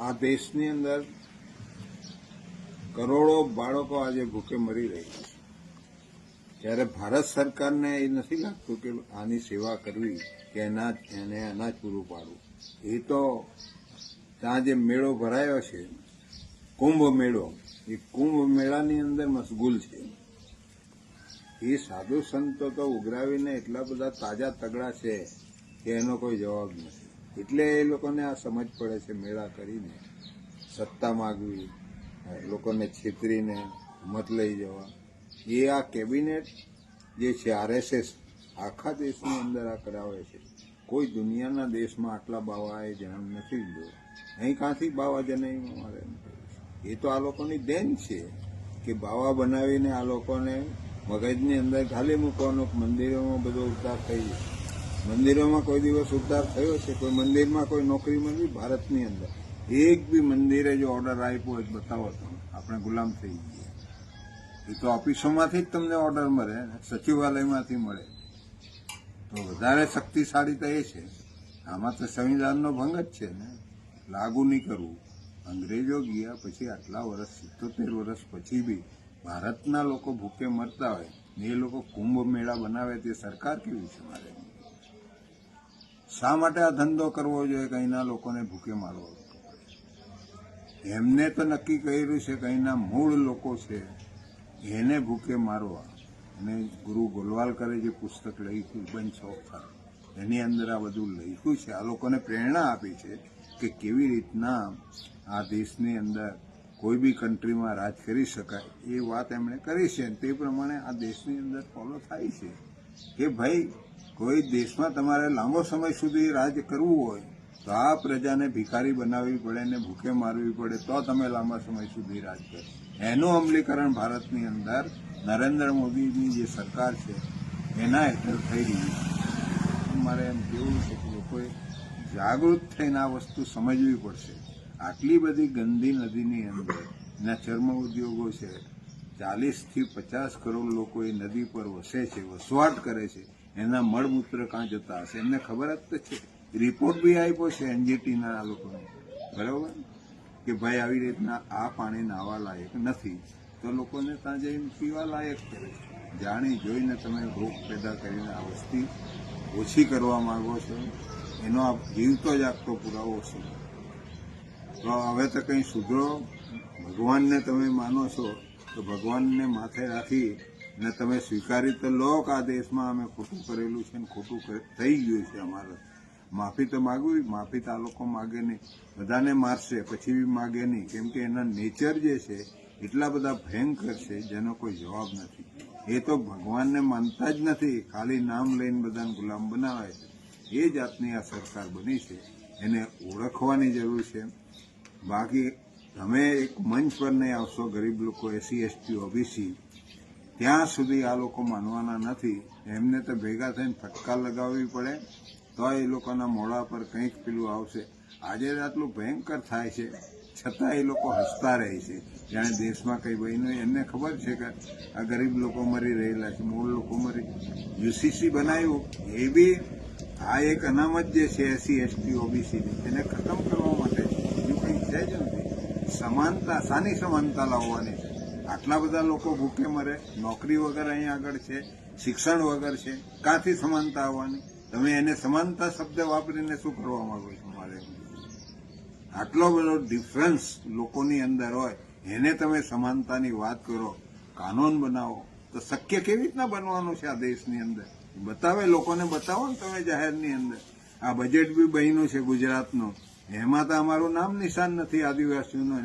આ દેશની અંદર કરોડો બાળકો આજે ભૂખે મરી રહી છે. ત્યારે ભારત સરકારને એ નથી લાગતું કે આની સેવા કરવી કે અનાજ એને અનાજ પૂરું પાડવું. એ તો ત્યાં જે મેળો ભરાયો છે, કુંભ મેળો, એ કુંભ મેળાની અંદર મશગુલ છે. એ સાધુ સંતો તો ઉઘરાવીને એટલા બધા તાજા તગડા છે કે એનો કોઈ જવાબ નથી. એટલે એ લોકોને આ સમજ પડે છે મેળા કરીને. સત્તા માગવી લોકોને છેતરીને મત લઈ જવા. એ આ કેબિનેટ જે છે, આરએસએસ આખા દેશની અંદર આ કરાવે છે. કોઈ દુનિયાના દેશમાં આટલા બાવાએ જન્મ નથી લીધો. અહીં કાંથી બાવા જન્મ મારે એ તો આ લોકોની દેન છે કે બાવા બનાવીને આ લોકોને મગજની અંદર ખાલી મૂકવાનો, મંદિરોમાં બધો ઉદ્ધાર થઈ જાય મંદિરોમાં કોઈ દિવસ ઉદ્ધાર થયો છે? કોઈ મંદિરમાં કોઈ નોકરી મળી? ભારતની અંદર. એક બી મંદિરે જો ઓર્ડર આપ્યો હોય બતાવો તમે. આપણે ગુલામ થઈ ગયા. એ તો ઓફિસોમાંથી જ તમને ઓર્ડર મળે, સચિવાલયમાંથી મળે. તો વધારે શક્તિશાળી તો એ છે. આમાં તો સંવિધાનનો ભંગ જ છે ને. લાગુ નહીં કરવું. અંગ્રેજો ગયા પછી આટલા વર્ષ, સિત્તોતેર વર્ષ પછી બી ભારતના લોકો ભૂખે મરતા હોય ને એ લોકો કુંભ મેળા બનાવે તે સરકાર કેવી છે મારે? શા માટે આ ધંધો કરવો જોઈએ કે અહીંના લોકોને ભૂખે મારવો? એમને તો નક્કી કર્યું છે કે અહીંના મૂળ લોકો છે, એને ભૂખે મારવા. અને ગુરુ ગોલવાલકરે જે પુસ્તક લખ્યું બંચ ઓફર એની અંદર આ બધું લખ્યું છે. આ લોકોને પ્રેરણા આપી છે કે કેવી રીતના આ દેશની અંદર કોઈ બી કન્ટ્રીમાં રાજ કરી શકાય એ વાત એમણે કરી છે. તે પ્રમાણે આ દેશની અંદર ફોલો થાય છે. કે ભાઈ, કોઈ દેશમાં તમારે લાંબો સમય સુધી રાજ કરવું હોય, તો આ પ્રજાને ભિખારી બનાવવી પડે ને ભૂખે મારવી પડે, તો તમે લાંબા સમય સુધી રાજ કરો. એનું અમલીકરણ ભારતની અંદર નરેન્દ્ર મોદીની જે સરકાર છે, એના હેઠળ થઈ રહી છે. મારે એમ કેવું છે કે લોકોએ જાગૃત થઈને આ વસ્તુ સમજવી પડશે. આટલી બધી ગંદી નદીની અંદર એના ચર્મ ઉદ્યોગો છે ચાલીસથી પચાસ કરોડ લોકો એ નદી પર વસે છે, વસવાટ કરે છે, એના મળમૂત્ર કાં જતા હશે? એમને ખબર જ તો છે. રિપોર્ટ બી આપ્યો છે એનજીટીના આ લોકોને. બરાબર? કે ભાઈ, આવી રીતના આ પાણી નાવા લાયક નથી. તો લોકોને ત્યાં જઈને પીવા લાયક કરે જાણી જોઈને તમે રોગ પેદા કરીને આ વસ્તી ઓછી કરવા માંગો છો. એનો આ જીવતો જાગતો પુરાવો છે. તો હવે તો કંઈ સુધરો? ભગવાનને તમે માનો છો? તો ભગવાનને માથે રાખી ને તમે સ્વીકારી તો લો કે આ દેશમાં અમે ખોટું કરેલું છે ને ખોટું થઈ ગયું છે અમારે. માફી તો માગવી, માફી તો આ લોકો માગે નહીં. બધાને મારશે, પછી બી માગે નહીં. કેમ કે એના નેચર જે છે, એટલા બધા ભયંકર છે, જેનો કોઈ જવાબ નથી. એ તો ભગવાનને માનતા જ નથી. ખાલી નામ લઈને બધાને ગુલામ બનાવે છે. એ જાતની આ સરકાર બની છે. એને ઓળખવાની જરૂર છે. બાકી તમે એક મંચ પર નહીં આવશો, ગરીબ લોકો, એસી, એસટી, ઓબીસી, ત્યાં સુધી આ લોકો માનવાના નથી. એમને તો ભેગા થઈને ફટકા લગાવવી પડે, તો એ લોકોના મોડા પર કંઈક પેલું આવશે. આજે આટલું ભયંકર થાય છે, છતાં એ લોકો હસતા રહે છે. જાણે દેશમાં કંઈ બન્યું એમને ખબર છે કે આ ગરીબ લોકો મરી રહેલા છે, મૂળ લોકો મરી. યુસીસી બનાવ્યું, એ બી આ એક અનામત જે છે, એસી, એસટી ઓબીસીની એને ખતમ કરવા માટે છે બીજું કંઈ છે જ નથી સમાનતા સાની સમાનતા લાવવાની? છે આટલા બધા લોકો ભૂખે મરે, નોકરી વગર અહીં આગળ છે, શિક્ષણ વગર છે, કાંથી સમાનતા આવવાની? તમે એને સમાનતા શબ્દ વાપરીને શું કરવા માંગો છો મારે? આટલો બધો ડિફરન્સ લોકોની અંદર હોય, એને તમે સમાનતાની વાત કરો, કાનૂન બનાવો, તો શક્ય કેવી રીતના બનવાનું છે આ દેશની અંદર? બતાવે, લોકોને બતાવો ને તમે જાહેરની અંદર. આ બજેટ બી બન્યું છે ગુજરાતનું. એમાં તો અમારું નામ નિશાન નથી, આદિવાસીઓનું.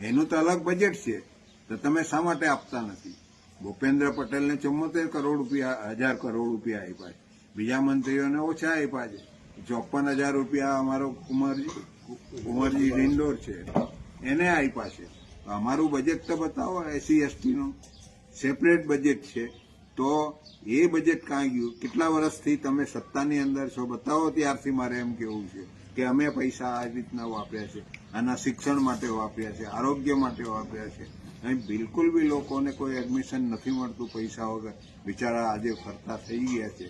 એનું તો અલગ બજેટ છે. તો તમે શા માટે આપતા નથી? ભૂપેન્દ્ર પટેલને ચુમ્મોતેર કરોડ રૂપિયા, હજાર કરોડ રૂપિયા આપ્યા છે. બીજા મંત્રીઓને ઓછા આપ્યા છે. ચોપન હજાર રૂપિયા અમારો કુંવરજી કુંવરજી ડિંડોર છે. એને આપ્યા છે. અમારું બજેટ તો બતાવો એસસી એસટીનું. સેપરેટ બજેટ છે. તો એ બજેટ કાં ગયું? કેટલા વર્ષથી તમે સત્તાની અંદર છો? બતાવો ત્યારથી મારે એમ કેવું છે. કે અમે પૈસા આ રીતના વાપર્યા છે, આના શિક્ષણ માટે વાપર્યા છે, આરોગ્ય માટે વાપર્યા છે. અહીં બિલકુલ બી લોકોને કોઈ એડમિશન નથી મળતું પૈસા વગર. બિચારા આજે ફરતા થઈ ગયા છે.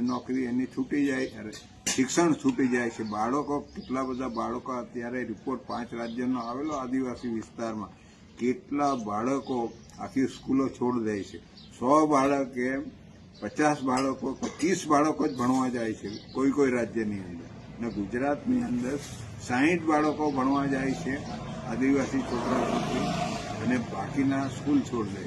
નોકરી એની છૂટી જાય શિક્ષણ છૂટી જાય છે. બાળકો, કેટલા બધા બાળકો અત્યારે રિપોર્ટ પાંચ રાજ્યનો આવેલો આદિવાસી વિસ્તારમાં. કેટલા બાળકો આખી સ્કૂલો છોડ દે છે. સો બાળકે પચાસ બાળકો, પચીસ બાળકો જ ભણવા જાય છે, કોઈ કોઈ રાજ્યની અંદર. ને ગુજરાતની અંદર સાહીઠ બાળકો ભણવા જાય છે, આદિવાસી છોકરાઓથી, અને બાકીના સ્કૂલ છોડ દે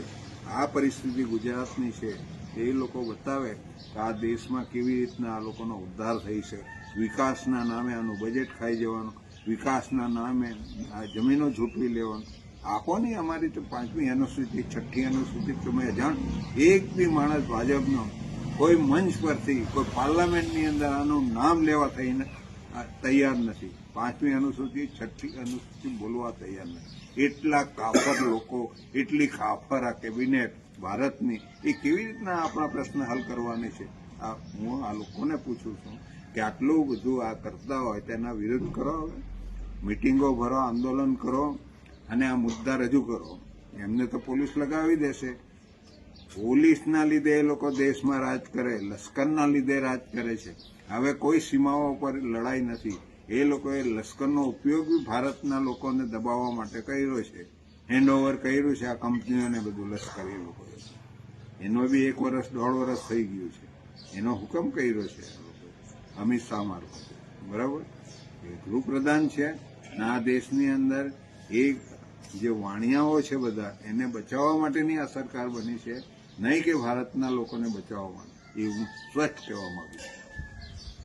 આ પરિસ્થિતિ ગુજરાતની છે, એ લોકો બતાવે કે આ દેશમાં કેવી રીતના આ લોકોનો ઉદ્ધાર થઈ છે. વિકાસના નામે આનું બજેટ ખાઈ જવાનું, વિકાસના નામે આ જમીનો ઝૂંટવી લેવાનું. આપોની અમારી તો પાંચમી અનુસૂચિ છઠ્ઠી અનુસૂચિ તમે જાણ, એક બી માણસ ભાજપનો કોઈ મંચ પરથી, કોઈ પાર્લામેન્ટની અંદર આનું નામ લેવા થઈને તૈયાર નથી. પાંચમી અનુસૂચિ, છઠ્ઠી અનુસૂચિ બોલવા તૈયાર નથી. એટલા કાફર લોકો, એટલી કાફર આ કેબિનેટ ભારતની. એ કેવી રીતના આપણા પ્રશ્ન હલ કરવાની છે? આ હું આ લોકોને પૂછું છું કે આટલું બધું આ કરતા હોય તેના વિરુદ્ધ કરો હવે. મિટિંગો ભરો, આંદોલન કરો અને આ મુદ્દા રજૂ કરો. એમને તો પોલીસ લગાવી દેશે. પોલીસના લીધે એ લોકો દેશમાં રાજ કરે, લશ્કરના લીધે રાજ કરે છે. હવે કોઈ સીમાઓ પર લડાઈ નથી. એ લોકોએ લશ્કરનો ઉપયોગ બી ભારતના લોકોને દબાવવા માટે કર્યો છે. હેન્ડઓવર કર્યું છે આ કંપનીઓને બધું લશ્કરી લોકોએ એનો બી એક વર્ષ દોઢ વર્ષ થઈ ગયું છે. એનો હુકમ કર્યો છે અમિત શાહ મારફતે. બરાબર? એ ગૃહપ્રધાન છે આ દેશની અંદર એક જે વાણિયાઓ છે બધા, એને બચાવવા માટેની આ સરકાર બની છે. નહીં કે ભારતના લોકોને બચાવવા માટે એ હું સ્વચ્છ કહેવા માંગુ છું.